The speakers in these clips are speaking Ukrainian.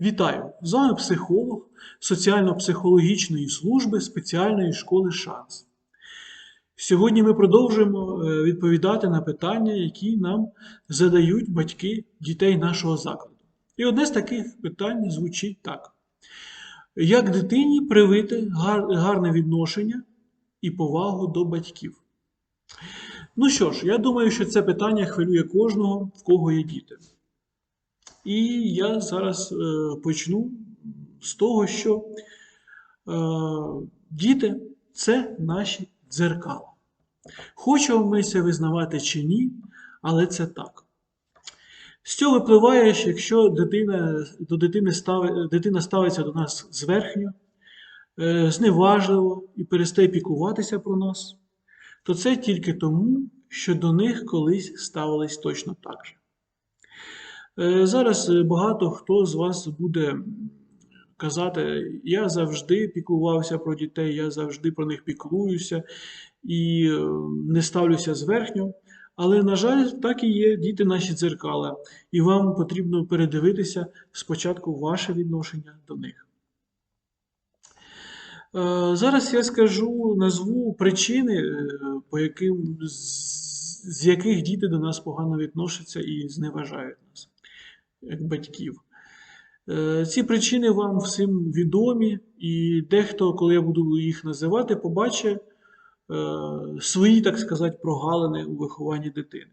Вітаю! З вами психолог соціально-психологічної служби спеціальної школи Шанс. Сьогодні ми продовжуємо е, відповідати на питання, які нам задають батьки дітей нашого закладу. І одне з таких питань звучить так: як дитині привити гарне відношення і повагу до батьків? Ну що ж, я думаю, що це питання хвилює кожного, в кого є діти. І я зараз е, почну з того, що е, діти це наші дзеркала. Хочемо ми це визнавати чи ні, але це так. З цього випливає, що якщо дитина, до дитини стави, дитина ставиться до нас зверхньо, е, зневажливо і перестає піклуватися про нас, то це тільки тому, що до них колись ставились точно так же. Е, Зараз е, багато хто з вас буде казати, я завжди піклувався про дітей, я завжди про них піклуюся і е, не ставлюся зверхньо. Але, на жаль, так і є діти наші дзеркала, і вам потрібно передивитися спочатку ваше відношення до них. Зараз я скажу назву причини, по яким, з яких діти до нас погано відносяться і зневажають нас, батьків. Е, Ці причини вам всім відомі, і дехто, коли я буду їх називати, побачить е, свої, так сказати, прогалини у вихованні дитини.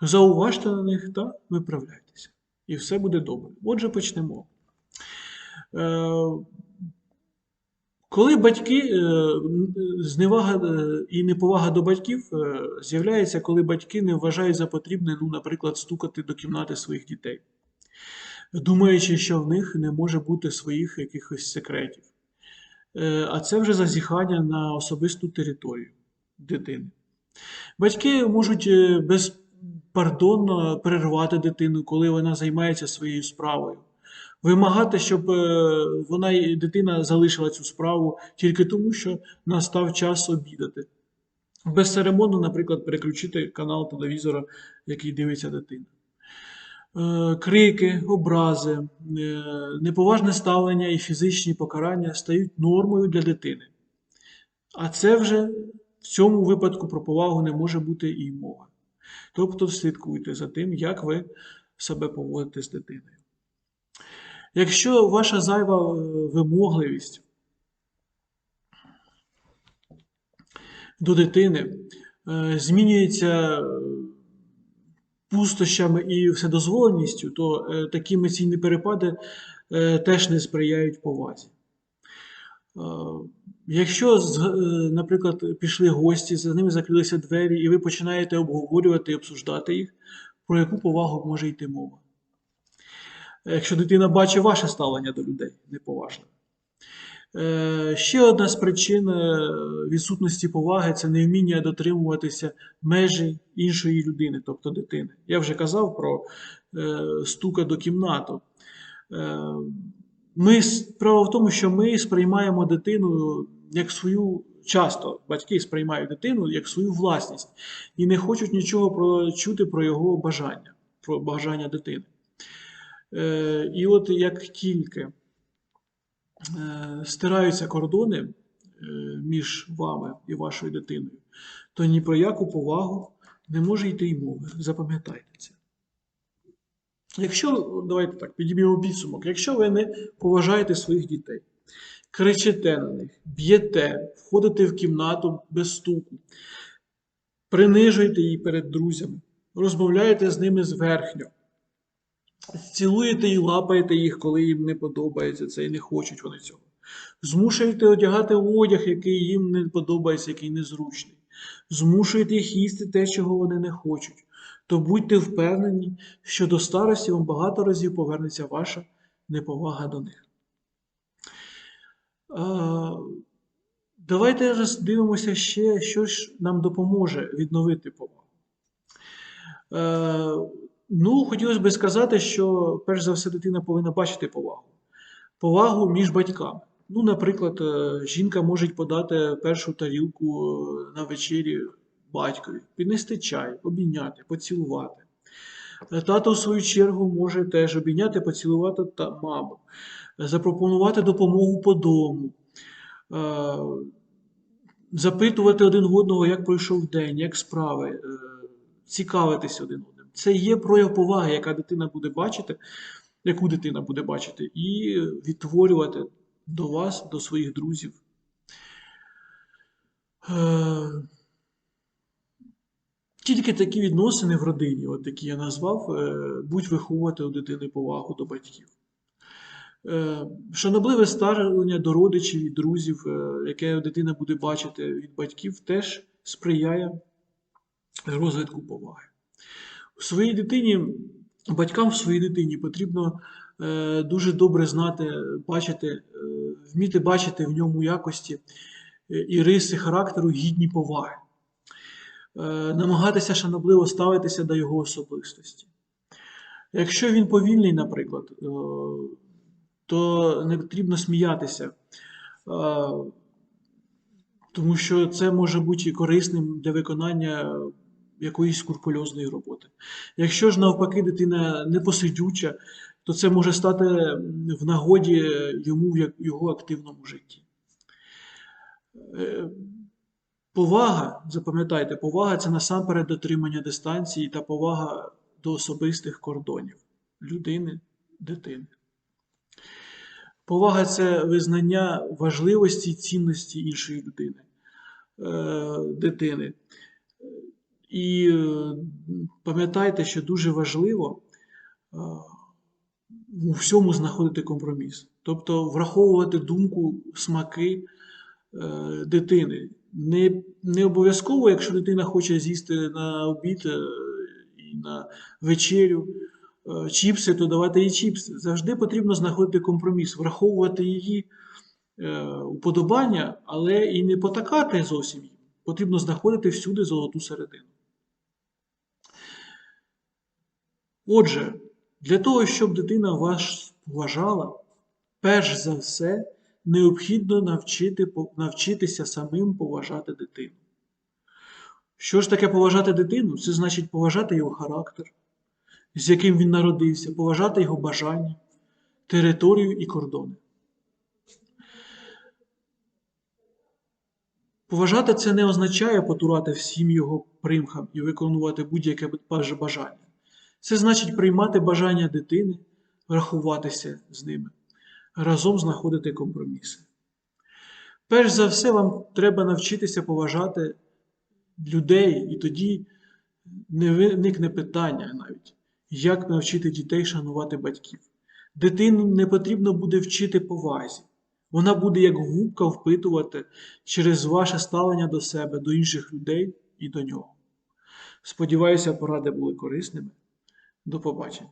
Зауважте на них та виправляйтеся. І все буде добре. Отже, почнемо. Коли батьки, е, зневага е, і неповага до батьків е, з'являється, коли батьки не вважають за потрібне, ну, наприклад, стукати до кімнати своїх дітей, думаючи, що в них не може бути своїх якихось секретів. А це вже зазіхання на особисту територію дитини. Батьки можуть безпардонно перервати дитину, коли вона займається своєю справою. Вимагати, щоб е, вона дитина залишила цю справу тільки тому, що настав час обідати. Безцеремонно, наприклад, переключити канал телевізора, який дивиться дитина. Е, Крики, образи, е, неповажне ставлення і фізичні покарання стають нормою для дитини. А це вже в цьому випадку про повагу не може бути і мови. Тобто слідкуйте за тим, як ви себе поводите з дитиною. Якщо ваша зайва е, вимогливість до дитини е, змінюється е, пустощами і вседозволеністю, то такі емоційні перепади теж не сприяють повазі. Якщо, наприклад, пішли гості, за ними закрилися двері, і ви починаєте обговорювати і обсуждати їх, про яку повагу може йти мова? Якщо дитина бачить ваше ставлення до людей неповажне. Ще одна з причин е, відсутності поваги це невміння дотримуватися межі іншої людини, тобто дитини. Я вже казав про е, стука до кімнату. Е, Ми, справа в тому, що ми сприймаємо дитину як свою, часто батьки сприймають дитину як свою власність і не хочуть нічого чути про його бажання, про бажання дитини. Е, І от як тільки е, стираються кордони е, між вами і вашою дитиною, то ні про яку повагу не може йти й мови. Запам'ятайте це. Якщо, давайте так, підіб'ємо підсумок, якщо ви не поважаєте своїх дітей, кричите на них, б'єте, входите в кімнату без стуку, принижуєте її перед друзями, розмовляєте з ними зверхньо, цілуєте і лапаєте їх, коли їм не подобається це і не хочуть вони цього. Змушуєте одягати одяг, який їм не подобається, який незручний. Змушуєте їх їсти те, чого вони не хочуть. То будьте впевнені, що до старості вам багато разів повернеться ваша неповага до них. Давайте роздивимося ще, що ж нам допоможе відновити повагу. Ну, хотілося б сказати, що перш за все дитина повинна бачити повагу. Повагу між батьками. Ну, наприклад, е, жінка може подати першу тарілку е, на вечері батькові, піднести чай, обійняти, поцілувати. Е, Тато, в свою чергу, може теж обійняти, поцілувати та маму, запропонувати допомогу по дому, запитувати один в одного, як пройшов день, як справи, цікавитись один одним. Це є прояв поваги, яка дитина буде бачити, яку дитина буде бачити, і відтворювати до вас, до своїх друзів. Е, Тільки такі відносини в родині, от які я назвав, е, будуть виховувати у дитини повагу до батьків. Е, Шанобливе ставлення до родичів і друзів, яке дитина буде бачити від батьків, теж сприяє розвитку поваги. У своїй дитині, батькам в своїй дитині потрібно е, дуже добре знати, бачити, е, вміти бачити в ньому якості е, і риси характеру гідні поваги, Е, намагатися шанобливо ставитися до його особистості. Якщо він повільний, наприклад, е, то не потрібно сміятися, е, тому що це може бути корисним для виконання якоїсь скрупульозної роботи. Якщо ж навпаки дитина непосидюча, то це може стати в нагоді йому в його активному житті. Е, Повага, запам'ятайте, повага це насамперед дотримання дистанції та повага до особистих кордонів людини, дитини. Повага це визнання важливості і цінності іншої людини, е, дитини. І е, пам'ятайте, що дуже важливо е, у всьому знаходити компроміс. Тобто враховувати думку, смаки е, дитини. Не, не обов'язково, якщо дитина хоче з'їсти на обід е, і на вечерю е, чіпси, то давати їй чіпси. Завжди потрібно знаходити компроміс, враховувати її е, уподобання, але і не потакати зовсім їм. Потрібно знаходити всюди золоту середину. Отже, для того, щоб дитина вас поважала, перш за все, необхідно навчити, навчитися самим поважати дитину. Що ж таке поважати дитину? Це значить поважати його характер, з яким він народився, поважати його бажання, територію і кордони. Поважати це не означає потурати всім його примхам і виконувати будь-яке бажання. Це значить приймати бажання дитини, рахуватися з ними, разом знаходити компроміси. Перш за все, вам треба навчитися поважати людей, і тоді не виникне питання навіть, як навчити дітей шанувати батьків. Дитину не потрібно буде вчити повазі. Вона буде як губка впитувати через ваше ставлення до себе, до інших людей і до нього. Сподіваюся, поради були корисними. До побачення.